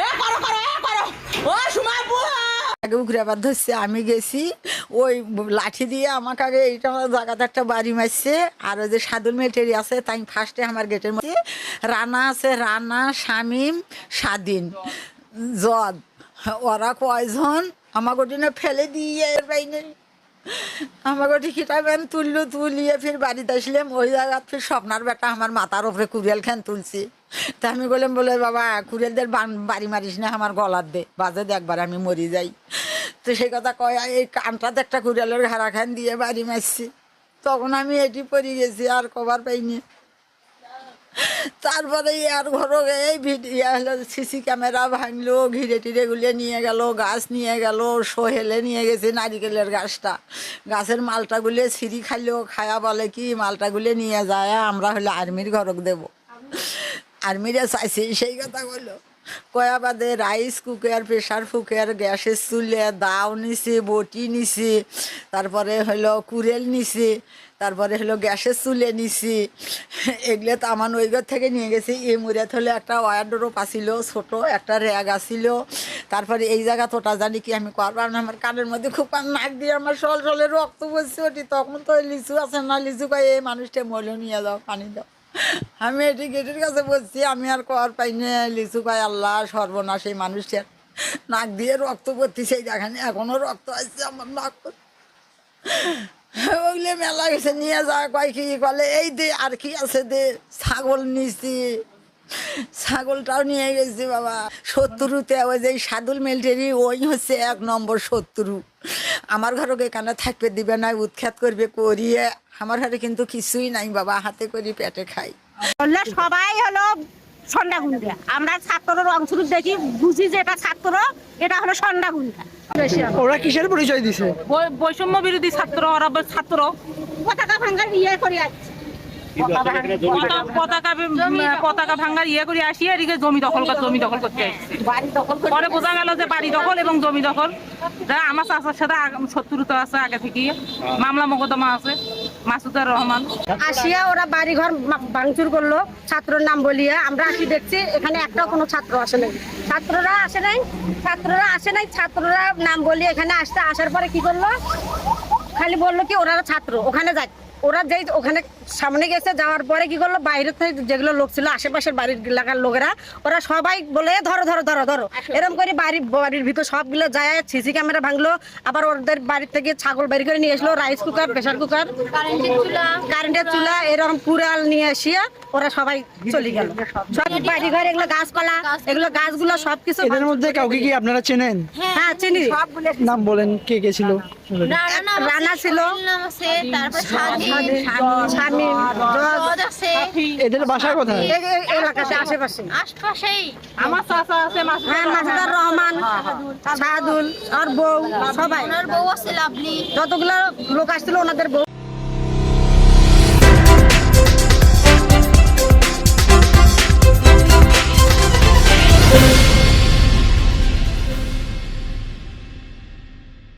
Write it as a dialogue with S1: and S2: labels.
S1: এ ধরছে, আমি গেছি। ওই লাঠি দিয়ে আমাকে আগে এইটা আমার জায়গাতে একটা বাড়ি মারছে। আর ওই যে সাদুল মেটেরি আছে, তাই ফার্স্টে আমার গেটের মধ্যে রানা আছে, রানা, শামিম, স্বাধীন জদ ওরা কয়জন? আমাকে ফেলে দিয়ে বাইনে আমাকে টিকিটা ব্যান তুললো তুলিয়ে ফির বাড়িতে আসলাম ওই জায়গা ফির স্বপ্নার বেটা, আমার মাথার উপরে কুরিয়াল খান তুলছি। তা আমি বললাম, বলে বাবা কুরিয়ালদের বাড়ি মারিস না, আমার গলার দে, বাজে একবার, আমি মরি যাই। তো সেই কথা কয় এই কানটাতে একটা কুরিয়ালের ঘাড়া খান দিয়ে বাড়ি মারছি। তখন আমি এটি পড়ে গেছি, আর কবার পাইনি। তারপরে আর ঘর এই ভিডিও হলো সিসি ক্যামেরা ভাঙলো, ঘিরে টিরে গুলিয়ে নিয়ে গেল, গাছ নিয়ে গেল, সোহেলে নিয়ে গেছে নারিকেলের গাছটা। গাছের মালটা গুলিয়ে ছিঁড়ি খাইলো, খায়া বলে কি, মালটা গুলিয়ে নিয়ে যায়, আমরা হলে আর্মির ঘরক দেবো। আর্মিরা চাইছি, সেই কথা বলল কয়া বাদে রাইস কুকার প্রেশার কুকার, গ্যাসের চুলে দাও নিছে, বটি নিছে, তারপরে হলো কুরেল নিছে তারপরে হলো গ্যাসের চুলে নিছি। এগুলো তো আমার ঘর থেকে নিয়ে গেছি। এই মুড়িয়াত হলে একটা ওয়ারডোরপ আসিল, ছোট একটা র্যাগ আসিল। তারপরে এই জায়গা তোটা জানি কি আমি করবার না আমার কানের মধ্যে খুব নাক দিয়ে আমার সল সলে রক্ত বসছে ওটি। তখন তো লিচু আছে না, লিচু কয়, এই মানুষটা মলে নিয়ে যাও, পানি দাও। আমি এটি গেটের কাছে বলছি আমি আর কর পাই না। লিচু পাই আল্লাহ, সর্বনাশ এই মানুষটার নাক দিয়ে রক্ত পড়তি সেই দেখানি। এখনও রক্ত আসছে আমার নাক ওইলে মেলা গেছে, নিয়ে যা কয় কি বলে এই দে, আর কি আছে দে? ছাগল নিছি। ছাগলটাও নিয়ে গেছি বাবা। শত্রুতে, ওই যে সাদুল মিলিটারি ওই হচ্ছে এক নম্বর শত্রু। আমার ঘরকে এখানে থাকবে, দিবে না উৎখাত করবে, করিয়ে। আমার ঘরে কিন্তু কিছুই নাই বাবা, হাতে করি পেটে খাই।
S2: সবাই হলো সন্ধ্যা গুন্ডা আমরা ছাত্রর অংশরূপ দেখি বুঝি যে এটা ছাত্র এটা হলো সন্ধ্যা গুন্ডা
S3: ওরা কিসের পরিচয় দিছে?
S4: বৈ- বৈষম্য বিরোধী ছাত্র ওরা ছাত্র।
S2: পতাকা ভাঙ্গার ইয়ে করে আসছে।
S4: পতাকা পতাকা ভাঙ্গার ইয়ে করে আসি এদিকে জমি দখল কর- জমি দখল করতে আসছে।
S2: বাড়ি দখল করে
S4: পরে বোঝা গেল যে বাড়ি দখল এবং জমি দখল। যা আমার চাচার সাথে শত্রুতা আছে আগে থেকে মামলা মোকদ্দমা আছে। মাসুদুর রহমান।
S2: আসিয়া ওরা বাড়ি ঘর ভাঙচুর করল। ছাত্রর নাম বলিয়া আমরা আসি দেখছি এখানে একটাও কোনো ছাত্র আসে নাই। ছাত্ররা আসে নাই ছাত্ররা আসে নাই ছাত্ররা নাম বলিয়ে এখানে আসতে আসার পরে কি করল? খালি বলল কি ওরা ছাত্র ওখানে যাক ওরা যেই ওখানে সামনে গেছে যাওয়ার পরে কি করল? বাইরে থেকে যেগুলো লোক ছিল আশেপাশের বাড়ির এলাকার লোকেরা ওরা সবাই বলে ধরো ধরো ধরো ধরো। এরকম করে বাড়ি বাড়ির ভিতর সবগুলো যায় সিসি ক্যামেরা ভাঙলো আবার ওদের বাড়ির থেকে ছাগল বাড়ি করে নিয়ে আসলো রাইস কুকার প্রেসার কুকার। কারেন্টের চুলা। এরকম কুড়াল নিয়ে এসে ওরা সবাই চলে গেল। সব বাড়ি ঘর এগুলো গাছপালা এগুলো গাছগুলো সবকিছু
S3: এদের মধ্যে কাউকে কি আপনারা চেনেন?
S2: হ্যাঁ চিনি।
S3: নাম বলেন কে কে ছিল?
S2: রানা ছিল।
S5: তারপর
S3: এদের বাসা কোথায়?
S2: এলাকাতে আশেপাশে।
S5: আশপাশেই।
S4: আমার চাচা আছে
S2: হ্যাঁ মাসুদার রহমান সাহাদুল আর বউ সবাই।
S5: ওনার বউ আছে লাভলি।
S2: যতগুলো লোক আসছিল ওনাদের বউ।